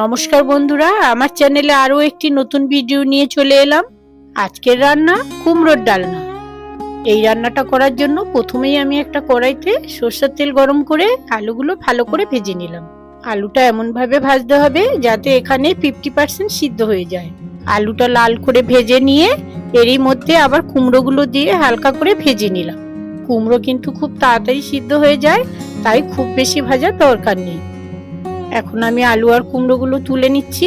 নমস্কার বন্ধুরা, আমার চ্যানেলে আরও একটি নতুন ভিডিও নিয়ে চলে এলাম। আজকের রান্না কুমড়োর ডালনা। এই রান্নাটা করার জন্য প্রথমেই আমি একটা কড়াইতে সর্ষের তেল গরম করে আলুগুলো ভালো করে ভেজে নিলাম। আলুটা এমনভাবে ভাজতে হবে যাতে এখানে ফিফটি পার্সেন্ট সিদ্ধ হয়ে যায়। আলুটা লাল করে ভেজে নিয়ে এরই মধ্যে আবার কুমড়োগুলো দিয়ে হালকা করে ভেজে নিলাম। কুমড়ো কিন্তু খুব তাড়াতাড়ি সিদ্ধ হয়ে যায় তাই খুব বেশি ভাজার দরকার নেই। এখন আমি আলু আর কুমড়োগুলো তুলে নিচ্ছি,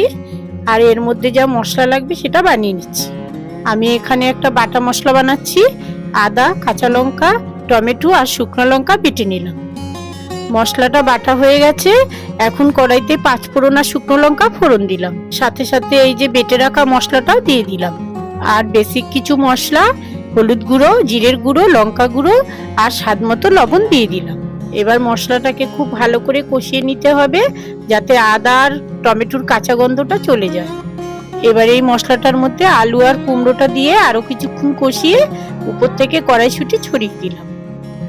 আর এর মধ্যে যা মশলা লাগবে সেটা বানিয়ে নিচ্ছি। আমি এখানে একটা বাটা মশলা বানাচ্ছি, আদা, কাঁচা লঙ্কা, টমেটো আর শুকনো লঙ্কা বেটে নিলাম। মশলাটা বাটা হয়ে গেছে, এখন কড়াইতে পাঁচ ফোড়ন আর শুকনো লঙ্কা ফোড়ন দিলাম। সাথে সাথে এই যে বেটে রাখা মশলাটাও দিয়ে দিলাম। আর বেসিক কিছু মশলা, হলুদ গুঁড়ো, জিরের গুঁড়ো, লঙ্কা গুঁড়ো আর স্বাদ মতো লবণ দিয়ে দিলাম। এবার মশলাটাকে খুব ভালো করে কষিয়ে নিতে হবে যাতে আদা আর টমেটোর কাঁচা গন্ধটা চলে যায়। এবার এই মশলাটার মধ্যে আলু আর কুমড়োটা দিয়ে আরও কিছুক্ষণ কষিয়ে উপর থেকে কড়াইশুঁটি ছড়িয়ে দিলাম।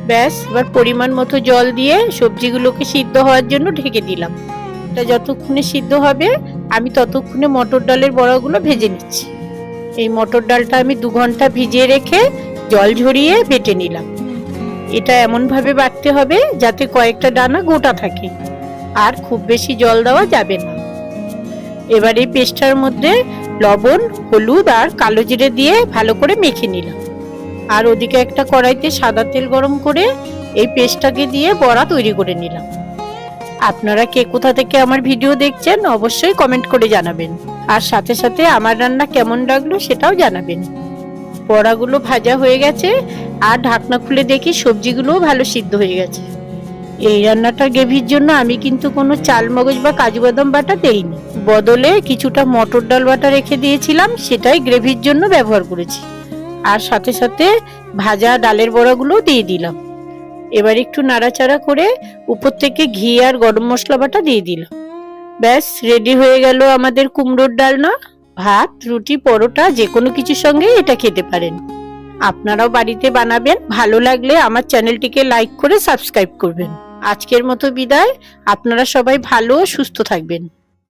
ব্যাস, এবার পরিমাণ মতো জল দিয়ে সবজিগুলোকে সিদ্ধ হওয়ার জন্য ঢেকে দিলাম। এটা যতক্ষণে সিদ্ধ হবে, আমি ততক্ষণে মটর ডালের বড়াগুলো ভেজে নিচ্ছি। এই মটর ডালটা আমি দু ঘণ্টা ভিজিয়ে রেখে জল ঝরিয়ে বেটে নিলাম। এটা এমনভাবে বাটতে হবে যাতে কয়েকটা ডানা গোটা থাকে। আর খুব বেশি জল দেওয়া যাবে না। এবার এই পেস্টটার মধ্যে লবণ, হলুদ আর কালো জিরে দিয়ে ভালো করে মেখে নিলাম। আর ওদিকে একটা কড়াইতে সাদা তেল গরম করে এই পেস্টটাকে দিয়ে বড়া তৈরি করে নিলাম। আপনারা কে কোথা থেকে আমার ভিডিও দেখছেন অবশ্যই কমেন্ট করে জানাবেন। আর সাথে সাথে আমার রান্না কেমন লাগল সেটাও জানাবেন। বড়াগুলো ভাজা হয়ে গেছে আর ঢাকনা খুলে দেখি সবজিগুলোও ভালো সিদ্ধ হয়ে গেছে। এই রান্নাটার গ্রেভির জন্য আমি কিন্তু কোনো চাল মগজ বা কাজু বাদাম বাটা দেইনি। বদলে কিছুটা মটর ডাল বাটা রেখে দিয়েছিলাম, সেটাই গ্রেভির জন্য ব্যবহার করেছি। আর সাথে সাথে ভাজা ডালের বড়াগুলো দিয়ে দিলাম। এবার একটু নাড়াচাড়া করে উপর থেকে ঘি আর গরম মশলা বাটা দিয়ে দিলাম। ব্যাস রেডি হয়ে গেল আমাদের কুমড়োর ডালনা। ভাত, রুটি, পরোটা যে কোনো কিছুর সঙ্গে এটা খেতে পারেন। আপনারাও বাড়িতে বানাবেন, ভালো লাগলে আমার চ্যানেলটিকে লাইক করে সাবস্ক্রাইব করবেন। আজকের মতো বিদায়, আপনারা সবাই ভালো সুস্থ থাকবেন।